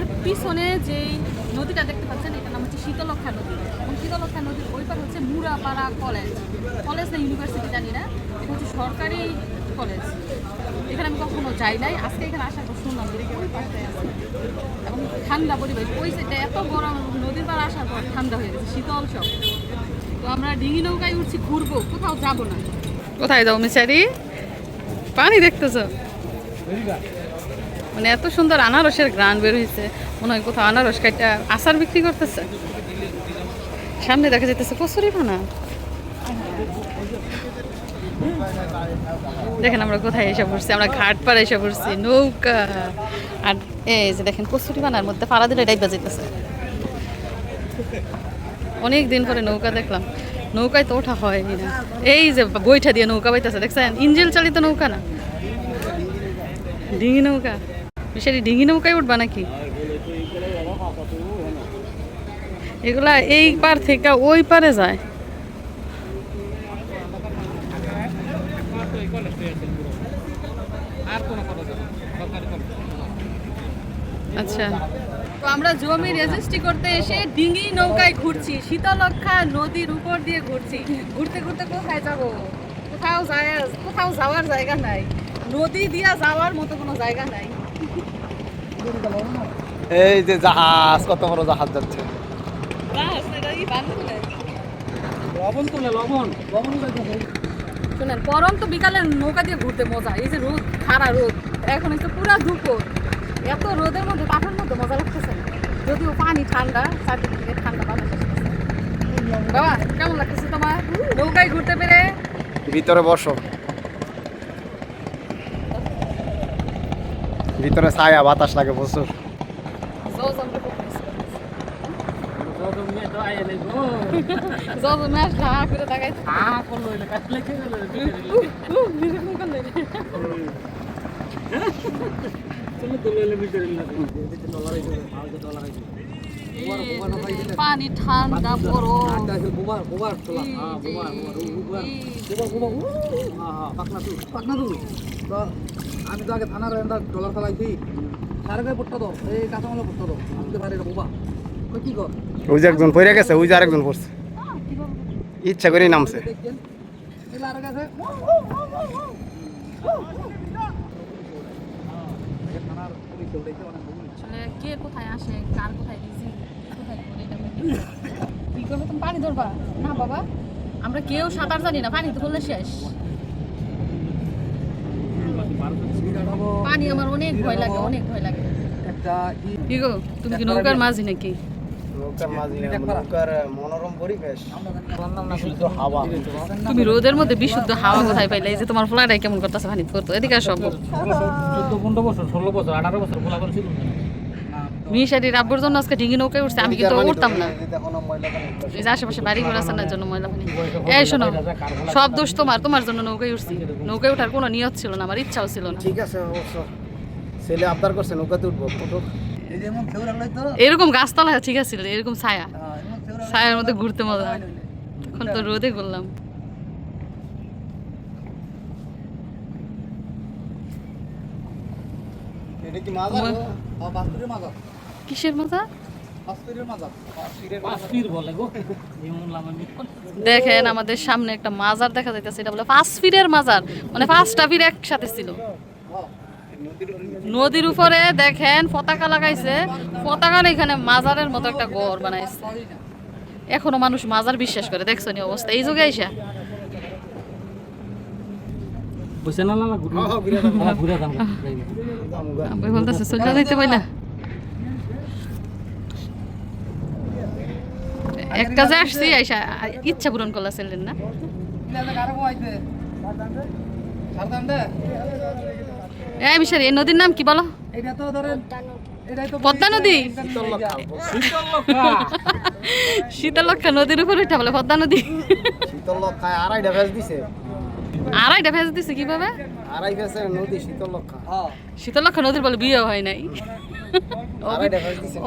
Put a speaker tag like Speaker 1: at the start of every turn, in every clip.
Speaker 1: আমার পিছনে যে নদীটা দেখতে পাচ্ছেন, এটার নাম হচ্ছে শীতলক্ষা নদী। এবং শীতলক্ষা নদীর ওই পার হচ্ছে মুরাপাড়া কলেজ। কলেজ না ইউনিভার্সিটি, জানি না। এটা হচ্ছে সরকারি কলেজ। এখানে আমি কখনো যাই নাই। আজকে এখানে আসার পর শুনলাম ওই আছে। এবং ঠান্ডা পরিবেশ। ওই সাইডটা এত গরম নদীর পাড় আসার পর ঠান্ডা হয়ে গেছে, শীতল সব। তো আমরা ডিঙি নৌকায় উঠছি, ঘুরবো। কোথাও যাব না। কোথায় যাব মিসারি পানি দেখতেছো? মানে এত সুন্দর আনারসের গ্রান বের হয়েছে মনে হয় কোথাও আনারস কাইটা আচার বিক্রি করতেছে। সামনে দেখা যেতেছে কচুরি বানা দেখেন আমরা কোথায় এসে পড়ছি, আমরা ঘাট পাড়ে এসে পড়ছি, নৌকা। আর এই যে দেখেন কচুরি বানার মধ্যে পাড়া দিলে ডাইবা যেতেছে অনেক দিন পরে নৌকা দেখলাম। নৌকায় তো ওঠা হয়নি না। এই যে বইটা দিয়ে নৌকা বাইতেছে, দেখছেন? ইঞ্জিল চালিত নৌকা না? ডিঙি নৌকা। সেটি ডিঙি নৌকায় উঠবা নাকি? এগুলা এই পার থেকে ওই পারে যায়। আচ্ছা। তো আমরা জমি রেজিস্ট্রি করতে এসে ডিঙি নৌকায় ঘুরছি শীতলক্ষা নদীর উপর দিয়ে ঘুরছি। ঘুরতে ঘুরতে কোথায় যাব? কোথাও যায় কোথাও যাওয়ার জায়গা নাই। নদী দিয়া যাওয়ার মতো কোনো জায়গা নাই।
Speaker 2: এই যে জাহাজ কত বড় জাহাজ যাচ্ছে? লবণ তুলে লবণ লবণ
Speaker 1: শোনেন তো বিকালে নৌকা দিয়ে ঘুরতে মজা এই যে রোদ খাড়া রোদ এখন হচ্ছে পুরা দুপুর। এত রোদের মধ্যে তাপের মধ্যে মজা লাগতেছে না। যদিও পানি ঠান্ডা চারদিক ঠান্ডা বাতাস বাবা কেমন লাগতেছে তোমার? নৌকায় ঘুরতে পেরে?
Speaker 2: ভিতরে বসো। ভিতরে ছায়া বাতাস লাগে প্রচুর।
Speaker 1: জমজমটা পানি ঠান্ডা বরফ
Speaker 2: আমি তো আগে থানার ডলার চালাইছি সারে গায়ে পড়তে এই কাঁচামালা পড়তে আমি তো পারি না বোবা কই কি কর? ওই যে একজন পড়ে গেছে ওই যে আরেকজন পড়ছে। ইচ্ছা করে নামছে।
Speaker 1: কে কোথায় আসে কার কোথায় এটা কি করব? তুমি পানি ধরবা? না বাবা আমরা কেউ সাঁতার জানি না পানি তো করলে শেষ। পানি আমার অনেক ভয় লাগে অনেক ভয় লাগে। কি গো তুমি কি নৌকার মাঝি নাকি?
Speaker 2: নৌকার মাঝি নৌকার মনোরম পরিবেশ। শুদ্ধ হাওয়া।
Speaker 1: তুমি রোদের মধ্যে বিশুদ্ধ হাওয়া কোথায় পাইলে? এই যে তোমার ফ্লাইটাই কেমন করতেছে পানি করতো। এদিকে সব
Speaker 3: চোদ্দ পনেরো বছর ষোলো বছর আঠারো বছর খোলা করে ছিল।
Speaker 1: মিশারির আব্বুর জন্য আজকে ডিঙি নৌকায় উঠছে আমি কিন্তু উঠতাম না।
Speaker 2: দেখো না
Speaker 1: এই যে আশেপাশে বাড়ি ঘর আছে না জন্য ময়লা পানি। এই শোনো সব দোষ তোমার তোমার জন্য নৌকায় উঠছি। নৌকায় ওঠার কোনো নিয়ত ছিল না আমার ইচ্ছাও ছিল না।
Speaker 2: ঠিক আছে অবশ্য। ছেলে আবদার করছে নৌকাতে উঠবো
Speaker 1: এরকম গাছতলা ঠিক আছে এরকম ছায়া। ছায়ার মধ্যে ঘুরতে মজা এখন তো রোদে করলাম
Speaker 2: এটা কি বাস্তুরের মাজার?
Speaker 1: কিসের
Speaker 3: আমি
Speaker 1: দেখেন আমাদের সামনে একটা মাজার দেখা যাইতেছে। এটা বলে পাঁচ ফিরের মাজার। মানে পাঁচটা ফির একসাথে ছিল। নদীর উপরে দেখেন পতাকা লাগাইছে। পতাকার এখানে মাজারের মতো একটা ঘর বানাইছে। এখনও মানুষ মাজার বিশ্বাস করে। দেখছ নি অবস্থা? এই যুগে আইসা।
Speaker 3: বুঝছে না না ঘুরে
Speaker 2: ঘুরে
Speaker 3: ঘুরে দাম
Speaker 1: আমি বলতেছে সোজা যাইতে পাইলা কাজে আসছি, আইসা ইচ্ছা পূরণ করলা ছিলেন না। এই নদীর নাম কি বলো? পদ্মা নদী?
Speaker 2: শীতলক্ষা
Speaker 1: নদীর উপরে উঠা বলে, পদ্মা নদী।
Speaker 2: আড়াইটা দিছে।
Speaker 1: আড়াইটা ভেজ দিছে কীভাবে?
Speaker 2: আড়াই নদী শীতলক্ষা
Speaker 1: শীতলক্ষা নদীর বলে বিয়ে হয় নাই।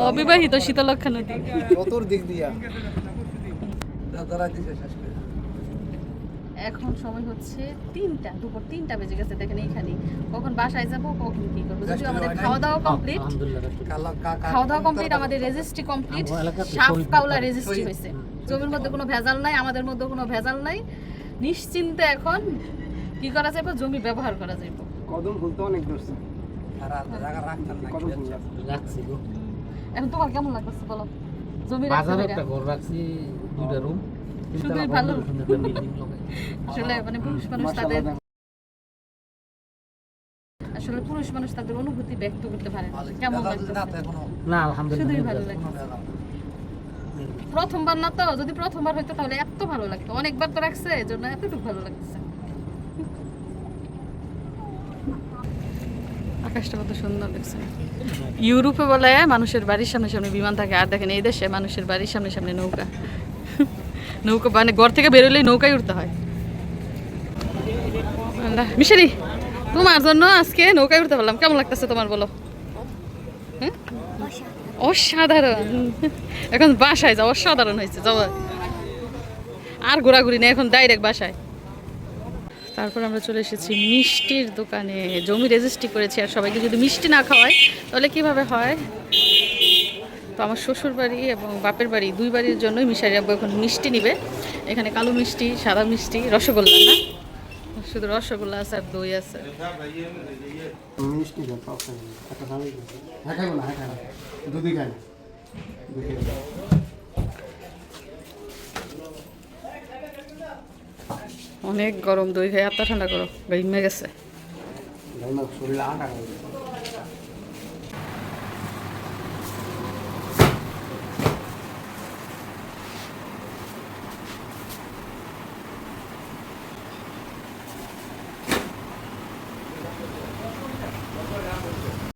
Speaker 1: অবিবাহিত শীতলক্ষা নদী।
Speaker 2: চতুর্দিক দিয়া।
Speaker 1: এখন সময় হচ্ছে তিনটা দুপুর তিনটা বেজে গেছে দেখেন এইখানে। কখন বাসায় যাব কখন কি করব। যদিও আমাদের খাওয়া দাওয়া কমপ্লিট খাওয়া দাওয়া কমপ্লিট আমাদের registry complete
Speaker 3: Shahid
Speaker 1: Kawla registry হয়েছে। জমির মধ্যে কোনো ভেজাল নাই আমাদের মধ্যে কোনো ভেজাল নাই। নিশ্চিন্তে এখন কি করা যাবে জমি ব্যবহার করা যাবে
Speaker 2: কদম ফুল তো অনেক ধরছে
Speaker 1: এখন তোমার কেমন লাগতেছে বলো? জমি
Speaker 3: বাজারে একটা ঘর রাখছি দুইটা রুম
Speaker 1: শুধুই ভালো। আসলে মানে পুরুষ মানুষ তাদের আসলে পুরুষ মানুষ তাদের অনুভূতি ব্যক্ত করতে পারে না। কেমন লাগতেছে?
Speaker 3: না
Speaker 1: শুধুই ভালো লাগতেছে প্রথমবার না তো, যদি প্রথমবার হইতো তাহলে এত ভালো লাগতো। অনেকবার তো রাখছে, এজন্য এতটুকু ভালো লাগতেছে আকাশটা কত লাগছে ইউরোপে বলে মানুষের বাড়ির সামনে সামনে বিমান থাকে, আর দেখেন এই দেশে মানুষের বাড়ির সামনে সামনে নৌকা। নৌকা মানে ঘর থেকে বেরোলেই নৌকায় উঠতে হয়। মিশরি তোমার জন্য আজকে নৌকায় উঠতে পারলাম। কেমন লাগতেছে তোমার বলো? হ্যাঁ? অসাধারণ। এখন বাসায় যাও, অসাধারণ হয়েছে, যাও। আর ঘোরাঘুরি নেই, এখন ডাইরেক্ট বাসায়। তারপর আমরা চলে এসেছি মিষ্টির দোকানে। জমি রেজিস্ট্রি করেছি আর সবাইকে যদি মিষ্টি না খাওয়ায়, তাহলে কীভাবে হয়? তো আমার শ্বশুর বাড়ি এবং বাপের বাড়ি, দুই বাড়ির জন্যই মিশারি আব্বু এখন মিষ্টি নিবে। এখানে কালো মিষ্টি, সাদা মিষ্টি, রসগোল্লা, না? শুধু রসগোল্লা আছে আর দই আছে।
Speaker 2: মিষ্টি হ্যাঁ না হ্যাঁ দুধই খাই।
Speaker 1: অনেক গরম দই খাই এত ঠান্ডা করো গাইমে গেছে।
Speaker 2: শরীর আটা